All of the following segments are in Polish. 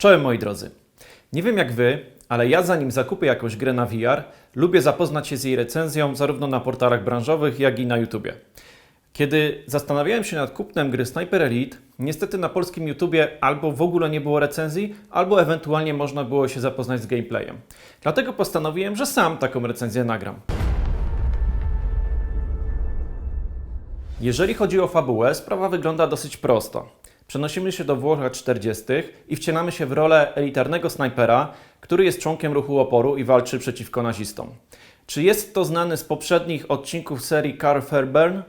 Czołem moi drodzy. Nie wiem jak wy, ale ja zanim zakupię jakąś grę na VR, lubię zapoznać się z jej recenzją zarówno na portalach branżowych, jak i na YouTubie. Kiedy zastanawiałem się nad kupnem gry Sniper Elite, niestety na polskim YouTubie albo w ogóle nie było recenzji, albo ewentualnie można było się zapoznać z gameplayem. Dlatego postanowiłem, że sam taką recenzję nagram. Jeżeli chodzi o fabułę, sprawa wygląda dosyć prosto. Przenosimy się do Włoch lat 40. i wcielamy się w rolę elitarnego snajpera, który jest członkiem ruchu oporu i walczy przeciwko nazistom. Czy jest to znany z poprzednich odcinków serii Carl Fairbairn?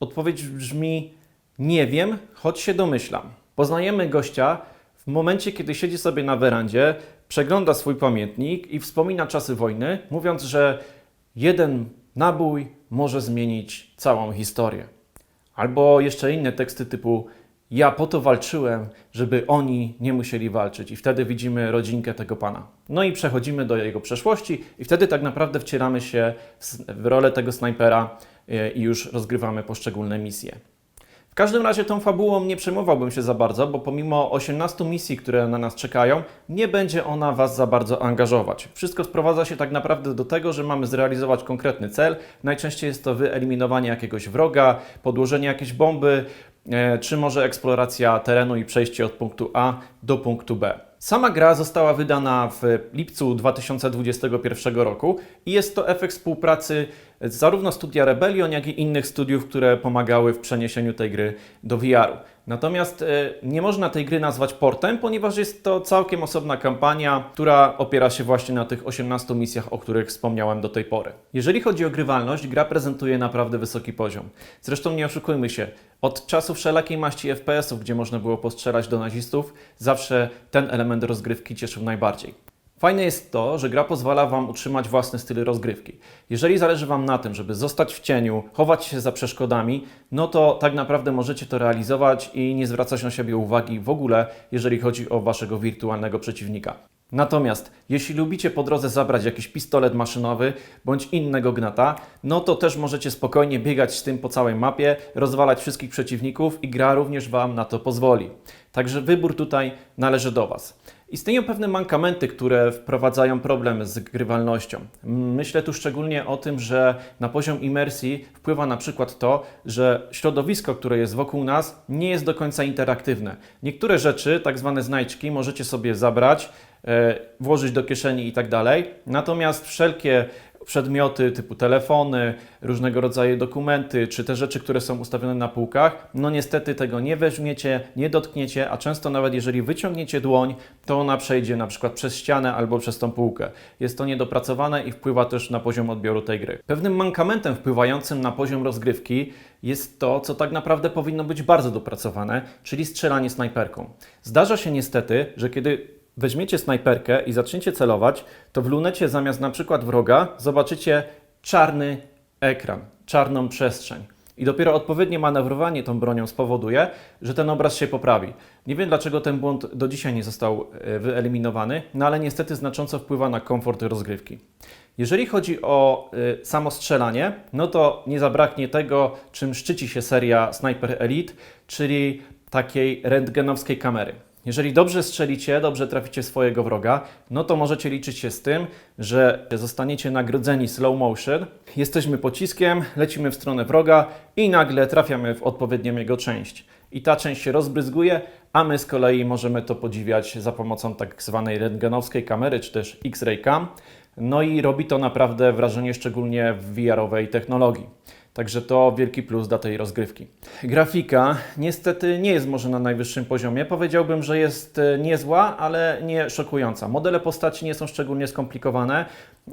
Odpowiedź brzmi nie wiem, choć się domyślam. Poznajemy gościa w momencie, kiedy siedzi sobie na werandzie, przegląda swój pamiętnik i wspomina czasy wojny, mówiąc, że jeden nabój może zmienić całą historię. Albo jeszcze inne teksty typu ja po to walczyłem, żeby oni nie musieli walczyć. I wtedy widzimy rodzinkę tego pana. No i przechodzimy do jego przeszłości, i wtedy tak naprawdę wcielamy się w rolę tego snajpera e, i już rozgrywamy poszczególne misje. W każdym razie tą fabułą nie przejmowałbym się za bardzo, bo pomimo 18 misji, które na nas czekają, nie będzie ona Was za bardzo angażować. Wszystko sprowadza się tak naprawdę do tego, że mamy zrealizować konkretny cel. Najczęściej jest to wyeliminowanie jakiegoś wroga, podłożenie jakiejś bomby, czy może eksploracja terenu i przejście od punktu A do punktu B. Sama gra została wydana w lipcu 2021 roku i jest to efekt współpracy zarówno studia Rebellion, jak i innych studiów, które pomagały w przeniesieniu tej gry do VR-u. Natomiast e, nie można tej gry nazwać portem, ponieważ jest to całkiem osobna kampania, która opiera się właśnie na tych 18 misjach, o których wspomniałem do tej pory. Jeżeli chodzi o grywalność, gra prezentuje naprawdę wysoki poziom. Zresztą nie oszukujmy się, od czasów wszelakiej maści FPS-ów, gdzie można było postrzelać do nazistów, zawsze ten element rozgrywki cieszył najbardziej. Fajne jest to, że gra pozwala Wam utrzymać własny styl rozgrywki. Jeżeli zależy Wam na tym, żeby zostać w cieniu, chować się za przeszkodami, no to tak naprawdę możecie to realizować i nie zwracać na siebie uwagi w ogóle, jeżeli chodzi o Waszego wirtualnego przeciwnika. Natomiast jeśli lubicie po drodze zabrać jakiś pistolet maszynowy bądź innego gnata, no to też możecie spokojnie biegać z tym po całej mapie, rozwalać wszystkich przeciwników i gra również Wam na to pozwoli. Także wybór tutaj należy do Was. Istnieją pewne mankamenty, które wprowadzają problem z grywalnością. Myślę tu szczególnie o tym, że na poziom imersji wpływa na przykład to, że środowisko, które jest wokół nas, nie jest do końca interaktywne. Niektóre rzeczy, tak zwane znajdźki, możecie sobie zabrać, e, włożyć do kieszeni i tak dalej. Natomiast wszelkie przedmioty typu telefony, różnego rodzaju dokumenty, czy te rzeczy, które są ustawione na półkach, no niestety tego nie weźmiecie, nie dotkniecie, a często nawet jeżeli wyciągniecie dłoń, to ona przejdzie na przykład przez ścianę albo przez tą półkę. Jest to niedopracowane i wpływa też na poziom odbioru tej gry. Pewnym mankamentem wpływającym na poziom rozgrywki jest to, co tak naprawdę powinno być bardzo dopracowane, czyli strzelanie snajperką. Zdarza się niestety, że kiedy weźmiecie snajperkę i zaczniecie celować, to w lunecie zamiast na przykład wroga zobaczycie czarny ekran, czarną przestrzeń. I dopiero odpowiednie manewrowanie tą bronią spowoduje, że ten obraz się poprawi. Nie wiem dlaczego ten błąd do dzisiaj nie został e, wyeliminowany, no ale niestety znacząco wpływa na komfort rozgrywki. Jeżeli chodzi o y, samo strzelanie, no to nie zabraknie tego, czym szczyci się seria Sniper Elite, czyli takiej rentgenowskiej kamery. Jeżeli dobrze strzelicie, dobrze traficie swojego wroga, no to możecie liczyć się z tym, że zostaniecie nagrodzeni slow motion. Jesteśmy pociskiem, lecimy w stronę wroga i nagle trafiamy w odpowiednią jego część. I ta część się rozbryzguje, a my z kolei możemy to podziwiać za pomocą tak zwanej rentgenowskiej kamery, czy też X-ray cam. No i robi to naprawdę wrażenie, szczególnie w VR-owej technologii. Także to wielki plus dla tej rozgrywki. Grafika niestety nie jest może na najwyższym poziomie. Powiedziałbym, że jest e, niezła, ale nie szokująca. Modele postaci nie są szczególnie skomplikowane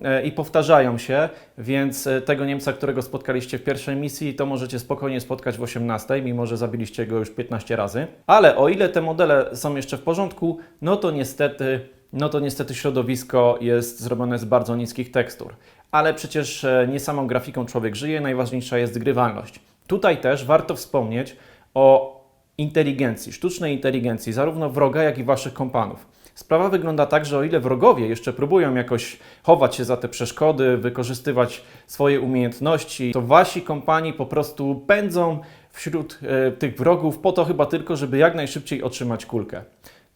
e, i powtarzają się, więc e, tego Niemca, którego spotkaliście w pierwszej misji, to możecie spokojnie spotkać w 18, mimo że zabiliście go już 15 razy. Ale o ile te modele są jeszcze w porządku, no to niestety no to niestety środowisko jest zrobione z bardzo niskich tekstur. Ale przecież e, nie samą grafiką człowiek żyje, najważniejsza jest grywalność. Tutaj też warto wspomnieć o inteligencji, sztucznej inteligencji, zarówno wroga, jak i waszych kompanów. Sprawa wygląda tak, że o ile wrogowie jeszcze próbują jakoś chować się za te przeszkody, wykorzystywać swoje umiejętności, to wasi kompani po prostu pędzą wśród e, tych wrogów po to chyba tylko, żeby jak najszybciej otrzymać kulkę.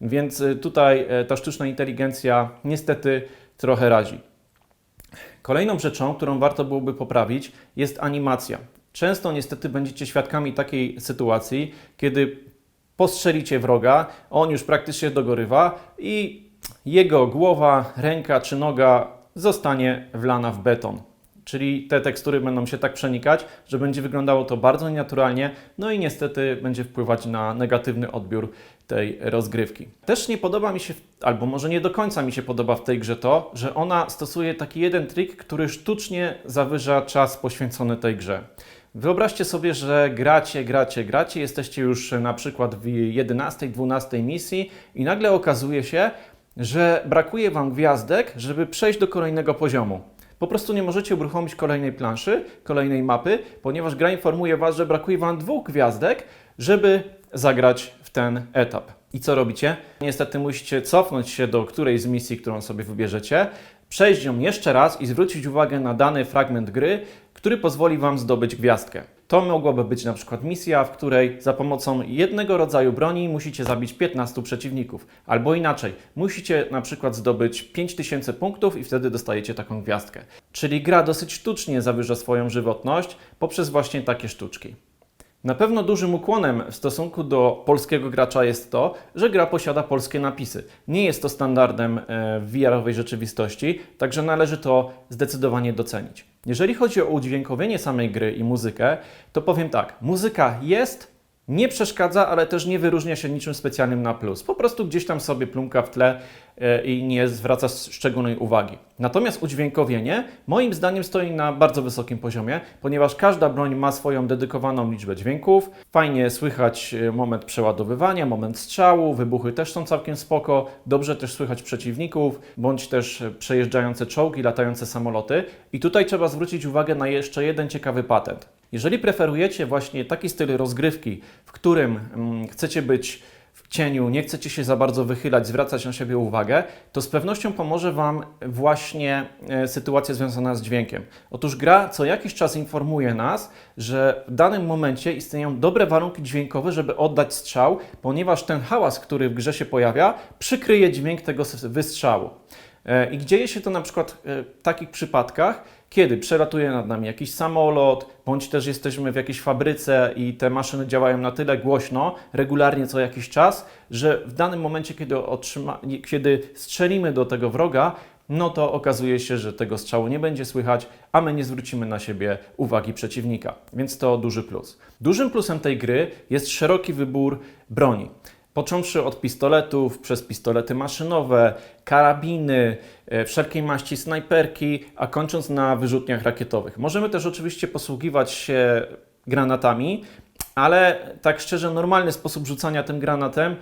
Więc y, tutaj e, ta sztuczna inteligencja niestety trochę razi. Kolejną rzeczą, którą warto byłoby poprawić, jest animacja. Często niestety będziecie świadkami takiej sytuacji, kiedy postrzelicie wroga, on już praktycznie dogorywa i jego głowa, ręka czy noga zostanie wlana w beton. Czyli te tekstury będą się tak przenikać, że będzie wyglądało to bardzo nienaturalnie, no i niestety będzie wpływać na negatywny odbiór tej rozgrywki. Też nie podoba mi się, albo może nie do końca mi się podoba w tej grze to, że ona stosuje taki jeden trik, który sztucznie zawyża czas poświęcony tej grze. Wyobraźcie sobie, że gracie, gracie, gracie, jesteście już na przykład w 11-12 misji i nagle okazuje się, że brakuje Wam gwiazdek, żeby przejść do kolejnego poziomu. Po prostu nie możecie uruchomić kolejnej planszy, kolejnej mapy, ponieważ gra informuje Was, że brakuje Wam dwóch gwiazdek, żeby zagrać ten etap. I co robicie? Niestety musicie cofnąć się do którejś z misji, którą sobie wybierzecie, przejść ją jeszcze raz i zwrócić uwagę na dany fragment gry, który pozwoli Wam zdobyć gwiazdkę. To mogłaby być na przykład misja, w której za pomocą jednego rodzaju broni musicie zabić 15 przeciwników. Albo inaczej, musicie na przykład zdobyć 5000 punktów i wtedy dostajecie taką gwiazdkę. Czyli gra dosyć sztucznie zawyża swoją żywotność poprzez właśnie takie sztuczki. Na pewno dużym ukłonem w stosunku do polskiego gracza jest to, że gra posiada polskie napisy. Nie jest to standardem e, w VR-owej rzeczywistości, także należy to zdecydowanie docenić. Jeżeli chodzi o udźwiękowienie samej gry i muzykę, to powiem tak: muzyka jest, nie przeszkadza, ale też nie wyróżnia się niczym specjalnym na plus. Po prostu gdzieś tam sobie plumka w tle e, i nie zwraca szczególnej uwagi. Natomiast udźwiękowienie moim zdaniem stoi na bardzo wysokim poziomie, ponieważ każda broń ma swoją dedykowaną liczbę dźwięków. Fajnie słychać e, moment przeładowywania, moment strzału, wybuchy też są całkiem spoko. Dobrze też słychać przeciwników, bądź też e, przejeżdżające czołgi, latające samoloty. I tutaj trzeba zwrócić uwagę na jeszcze jeden ciekawy patent. Jeżeli preferujecie właśnie taki styl rozgrywki, w którym mm, chcecie być w cieniu, nie chcecie się za bardzo wychylać, zwracać na siebie uwagę, to z pewnością pomoże Wam właśnie e, sytuacja związana z dźwiękiem. Otóż gra co jakiś czas informuje nas, że w danym momencie istnieją dobre warunki dźwiękowe, żeby oddać strzał, ponieważ ten hałas, który w grze się pojawia, przykryje dźwięk tego wystrzału. E, I dzieje się to na przykład e, w takich przypadkach, kiedy przelatuje nad nami jakiś samolot, bądź też jesteśmy w jakiejś fabryce i te maszyny działają na tyle głośno, regularnie co jakiś czas, że w danym momencie, kiedy, otrzyma, kiedy strzelimy do tego wroga, no to okazuje się, że tego strzału nie będzie słychać, a my nie zwrócimy na siebie uwagi przeciwnika. Więc to duży plus. Dużym plusem tej gry jest szeroki wybór broni. Począwszy od pistoletów, przez pistolety maszynowe, karabiny, e, wszelkiej maści snajperki, a kończąc na wyrzutniach rakietowych. Możemy też oczywiście posługiwać się granatami, ale tak szczerze, normalny sposób rzucania tym granatem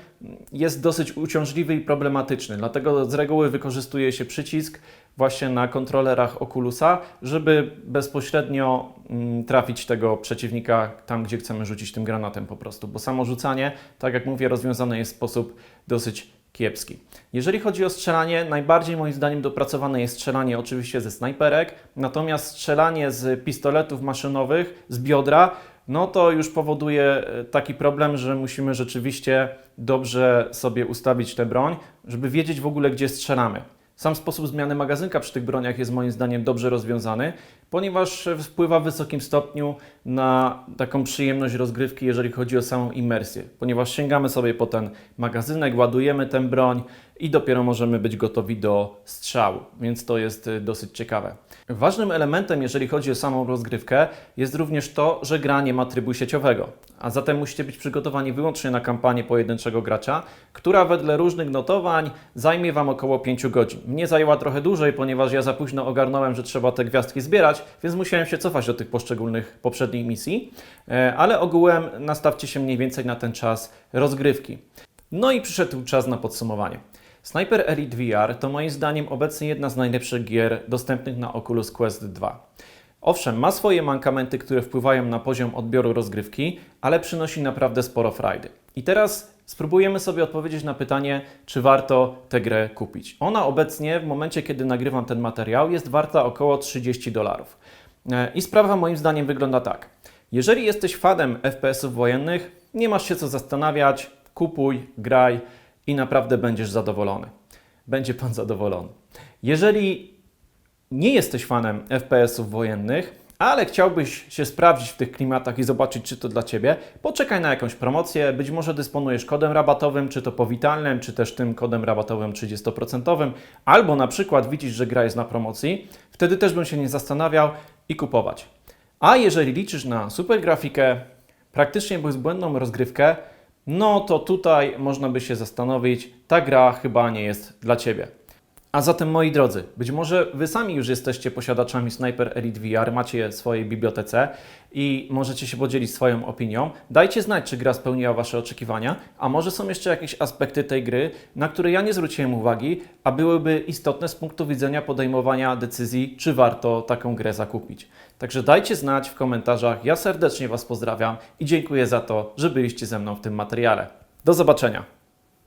jest dosyć uciążliwy i problematyczny. Dlatego z reguły wykorzystuje się przycisk właśnie na kontrolerach Oculusa, żeby bezpośrednio mm, trafić tego przeciwnika tam, gdzie chcemy rzucić tym granatem po prostu. Bo samo rzucanie, tak jak mówię, rozwiązane jest w sposób dosyć kiepski. Jeżeli chodzi o strzelanie, najbardziej moim zdaniem dopracowane jest strzelanie oczywiście ze snajperek, natomiast strzelanie z pistoletów maszynowych, z biodra, no to już powoduje e, taki problem, że musimy rzeczywiście dobrze sobie ustawić tę broń, żeby wiedzieć w ogóle, gdzie strzelamy. Sam sposób zmiany magazynka przy tych broniach jest moim zdaniem dobrze rozwiązany, ponieważ wpływa w wysokim stopniu na taką przyjemność rozgrywki, jeżeli chodzi o samą imersję. Ponieważ sięgamy sobie po ten magazynek, ładujemy tę broń i dopiero możemy być gotowi do strzału, więc to jest y, dosyć ciekawe. Ważnym elementem, jeżeli chodzi o samą rozgrywkę, jest również to, że gra nie ma trybu sieciowego, a zatem musicie być przygotowani wyłącznie na kampanię pojedynczego gracza, która wedle różnych notowań zajmie Wam około 5 godzin. Mnie zajęła trochę dłużej, ponieważ ja za późno ogarnąłem, że trzeba te gwiazdki zbierać, więc musiałem się cofać do tych poszczególnych poprzednich misji, E, ale ogółem nastawcie się mniej więcej na ten czas rozgrywki. No i przyszedł czas na podsumowanie. Sniper Elite VR to moim zdaniem obecnie jedna z najlepszych gier dostępnych na Oculus Quest 2. Owszem, ma swoje mankamenty, które wpływają na poziom odbioru rozgrywki, ale przynosi naprawdę sporo frajdy. I teraz spróbujemy sobie odpowiedzieć na pytanie, czy warto tę grę kupić. Ona obecnie, w momencie kiedy nagrywam ten materiał, jest warta około 30 dolarów. E, I sprawa moim zdaniem wygląda tak. Jeżeli jesteś fanem FPS-ów wojennych, nie masz się co zastanawiać, kupuj, graj i naprawdę będziesz zadowolony. Będzie Pan zadowolony. Jeżeli nie jesteś fanem FPS-ów wojennych, ale chciałbyś się sprawdzić w tych klimatach i zobaczyć, czy to dla Ciebie, poczekaj na jakąś promocję. Być może dysponujesz kodem rabatowym, czy to powitalnym, czy też tym kodem rabatowym 30%, albo na przykład widzisz, że gra jest na promocji, wtedy też bym się nie zastanawiał i kupować. A jeżeli liczysz na super grafikę, praktycznie bezbłędną rozgrywkę, no to tutaj można by się zastanowić, ta gra chyba nie jest dla Ciebie. A zatem, moi drodzy, być może Wy sami już jesteście posiadaczami Sniper Elite VR, macie je w swojej bibliotece i możecie się podzielić swoją opinią. Dajcie znać, czy gra spełniła Wasze oczekiwania, a może są jeszcze jakieś aspekty tej gry, na które ja nie zwróciłem uwagi, a byłyby istotne z punktu widzenia podejmowania decyzji, czy warto taką grę zakupić. Także dajcie znać w komentarzach. Ja serdecznie Was pozdrawiam i dziękuję za to, że byliście ze mną w tym materiale. Do zobaczenia.